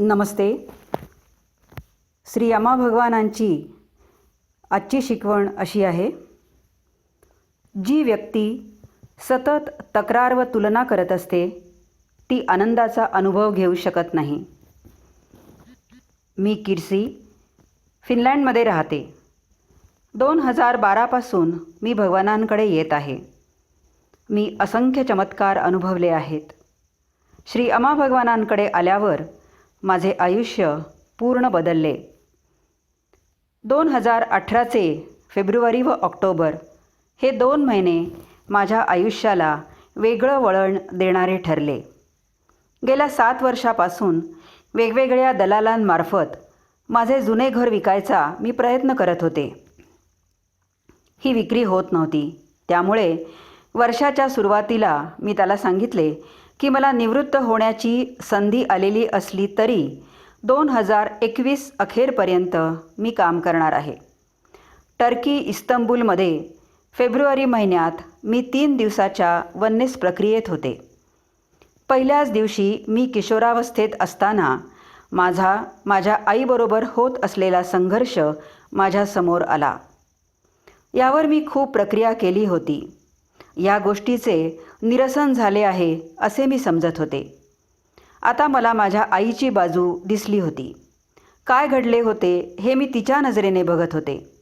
नमस्ते. श्री अमा भगवानांची आजची शिकवण अशी आहे जी व्यक्ती सतत तक्रार व तुलना करत असते ती आनंदाचा अनुभव घेऊ शकत नाही. मी किर्सी फिनलँडमध्ये राहते. दोन हजार बारापासून मी भगवानांकडे येत आहे. मी असंख्य चमत्कार अनुभवले आहेत. श्री अमा भगवानांकडे आल्यावर माझे आयुष्य पूर्ण बदलले. दोन हजार अठराचे फेब्रुवारी व ऑक्टोबर हे दोन महिने माझ्या आयुष्याला वेगळं वळण देणारे ठरले. गेल्या सात वर्षापासून वेगवेगळ्या दलालांमार्फत माझे जुने घर विकायचा मी प्रयत्न करत होते. ही विक्री होत नव्हती. त्यामुळे वर्षाच्या सुरुवातीला मी त्याला सांगितले की मला निवृत्त होण्याची संधी आलेली असली तरी दोन हजार एकवीस अखेरपर्यंत मी काम करणार आहे. टर्की इस्तंबूलमध्ये फेब्रुवारी महिन्यात मी तीन दिवसाच्या वन्यस प्रक्रियेत होते. पहिल्याच दिवशी मी किशोरावस्थेत असताना माझा माझ्या आईबरोबर होत असलेला संघर्ष माझ्यासमोर आला. यावर मी खूप प्रक्रिया केली होती. या गोष्टीचे निरसन झाले आहे असे मी समजत होते. आता मला माझ्या आईची बाजू दिसली होती. काय घडले होते हे मी तिच्या नजरेने बघत होते.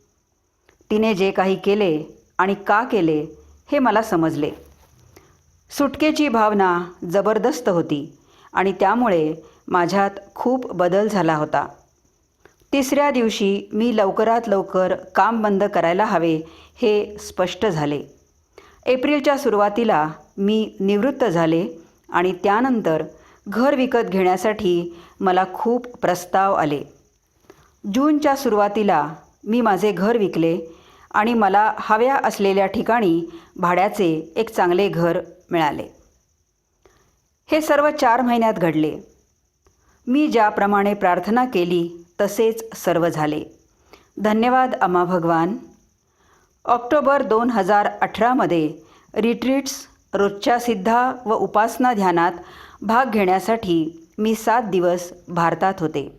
तिने जे काही केले आणि का केले हे मला समजले. सुटकेची भावना जबरदस्त होती आणि त्यामुळे माझ्यात खूप बदल झाला होता. तिसऱ्या दिवशी मी लवकरात लवकर काम बंद करायला हवे हे स्पष्ट झाले. एप्रिलच्या सुरुवातीला मी निवृत्त झाले आणि त्यानंतर घर विकत घेण्यासाठी मला खूप प्रस्ताव आले. जूनच्या सुरुवातीला मी माझे घर विकले आणि मला हव्या असलेल्या ठिकाणी भाड्याचे एक चांगले घर मिळाले. हे सर्व चार महिन्यात घडले. मी ज्याप्रमाणे प्रार्थना केली तसेच सर्व झाले. धन्यवाद अम्मा भगवान. ऑक्टोबर दोन हजार अठरामध्ये रिट्रीट्स रोजच्या सिद्धा व उपासना ध्यानात भाग घेण्यासाठी मी सात दिवस भारतात होते.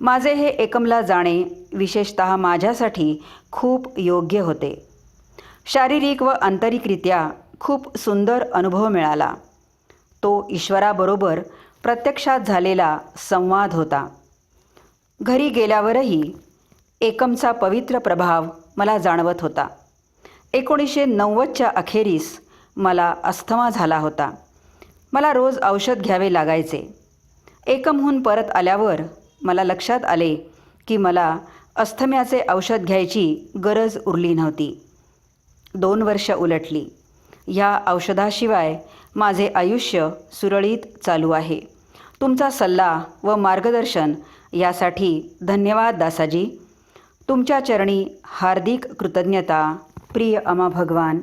माझे हे एकमला जाणे विशेषत माझ्यासाठी खूप योग्य होते. शारीरिक व आंतरिकरित्या खूप सुंदर अनुभव मिळाला. तो ईश्वराबरोबर प्रत्यक्षात झालेला संवाद होता. घरी गेल्यावरही एकमचा पवित्र प्रभाव मला जाणवत होता. एकोणीसशे नव्वदच्या अखेरीस मला अस्थमा झाला होता. मला रोज औषध घ्यावे लागायचे. एकमहून परत आल्यावर मला लक्षात आले की मला अस्थम्याचे औषध घ्यायची गरज उरली नव्हती. दोन वर्ष उलटली. ह्या औषधाशिवाय माझे आयुष्य सुरळीत चालू आहे. तुमचा सल्ला व मार्गदर्शन यासाठी धन्यवाद दासाजी. तुमच्या चरणी हार्दिक कृतज्ञता. प्रिय अमा भगवान.